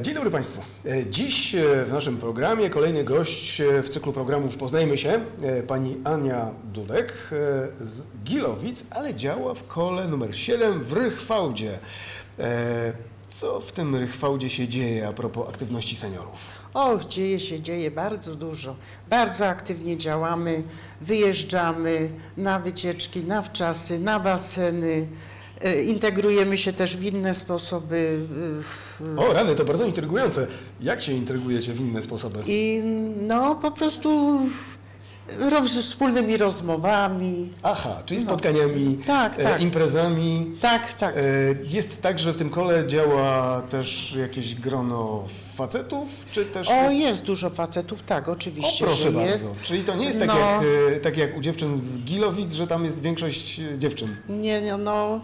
Dzień dobry Państwu. E, Dziś e, w naszym programie kolejny gość e, w cyklu programów Poznajmy się, pani Ania Dudek z Gilowic, ale działa w kole numer 7 w Rychwałdzie. Co w tym Rychwałdzie się dzieje a propos aktywności seniorów? O, dzieje się, dzieje bardzo dużo. Bardzo aktywnie działamy, wyjeżdżamy na wycieczki, na wczasy, na baseny. E, Integrujemy się też w inne sposoby. e, O rany, to bardzo intrygujące. Jak się intrygujecie w inne sposoby? I no po prostu wspólnymi rozmowami. Aha, czyli spotkaniami, Tak, e, tak. imprezami. Tak, tak. E, Jest tak, że w tym kole działa też jakieś grono facetów, czy też O, jest jest dużo facetów, tak, O, oczywiście, proszę że bardzo. jest. Czyli to nie jest tak, No. jak, e, tak jak u dziewczyn z Gilowic, że tam jest większość dziewczyn. Nie, nie, no.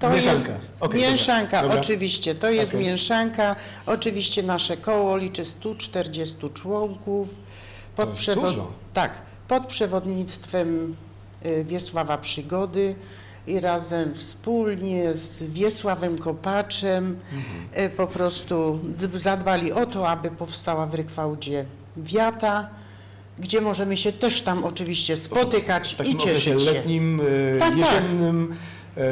To Mieszanka. jest Okej, mieszanka, dobra, oczywiście. To jest Okej. mieszanka. Oczywiście nasze koło liczy 140 członków. To jest dużo. Tak, pod przewodnictwem y, Wiesława Przygody i razem wspólnie z Wiesławem Kopaczem Mhm. y, po prostu zadbali o to, aby powstała w Rykwałdzie wiata, gdzie możemy się też tam oczywiście spotykać W takim i cieszyć się. letnim, e, Tak, tak. jesiennym, e,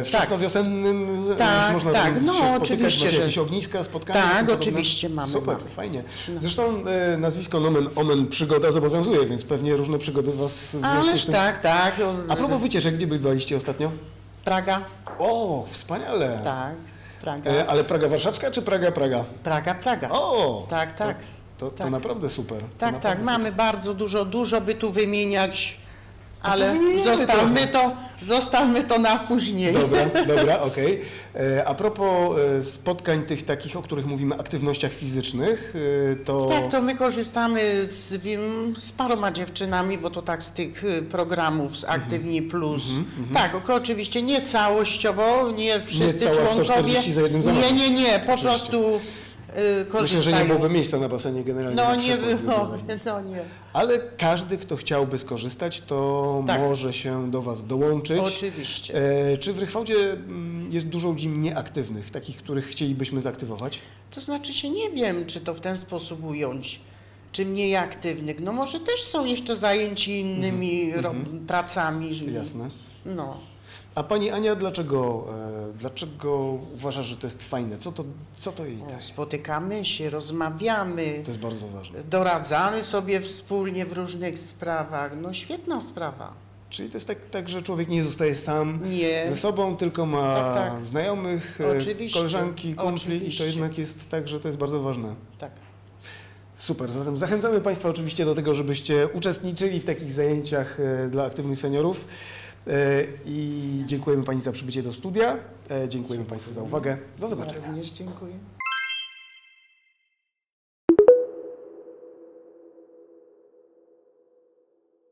wczesnowiosennym, e, Tak, już można tak, no, się spotykać, oczywiście, macie że- jakieś ogniska, spotkania? Tak, oczywiście mamy, Super, mamy. fajnie. Zresztą e, nazwisko Nomen Omen Przygoda zobowiązuje, więc pewnie różne przygody was Ależ z tym... tak, tak. A propos wycieczek, gdzie bywaliście ostatnio? Praga, O, wspaniale. tak, Praga, E, ale Praga Warszawska czy Praga Praga? Praga, Praga. O! Tak, tak. To, to, to Tak. naprawdę super. To Tak, tak, mamy bardzo dużo, dużo by tu wymieniać, ale zostawmy to, zostawmy to na później. Dobra, dobra, okej. E, A propos e, spotkań tych takich, o których mówimy, aktywnościach fizycznych, e, to... Tak, to my korzystamy z, z paroma dziewczynami, bo to tak z tych programów z Aktywni Plus. Tak, ok- oczywiście nie całościowo, nie wszyscy cała członkowie. 140 za jednym Nie, zamachem. nie, nie, po Oczywiście. prostu. Myślę, że nie byłoby miejsca na basenie generalnie. No nie przykład, było, gdyby- no nie. Ale każdy, kto chciałby skorzystać, to Tak. może się do Was dołączyć. Oczywiście. E, Czy w Rychwałdzie mm, jest dużo ludzi nieaktywnych, takich, których chcielibyśmy zaktywować? To znaczy się nie wiem, czy to w ten sposób ująć, czy mniej aktywnych. No może też są jeszcze zajęci innymi ro- pracami. że- Jasne. No. A Pani Ania, dlaczego, e, dlaczego uważa, że to jest fajne? Co to, co to jej daje? Spotykamy się, rozmawiamy, To jest bardzo ważne. doradzamy sobie wspólnie w różnych sprawach. No świetna sprawa. Czyli to jest tak, tak, że człowiek nie zostaje sam Nie. ze sobą, tylko ma Tak, tak. znajomych, e, Oczywiście. koleżanki, kumpli i to Oczywiście. jednak jest tak, że to jest bardzo ważne. Tak. Super, zatem zachęcamy Państwa oczywiście do tego, żebyście uczestniczyli w takich zajęciach e, dla aktywnych seniorów i dziękujemy Pani za przybycie do studia, e, dziękujemy Państwu za uwagę, do zobaczenia. Ja również dziękuję.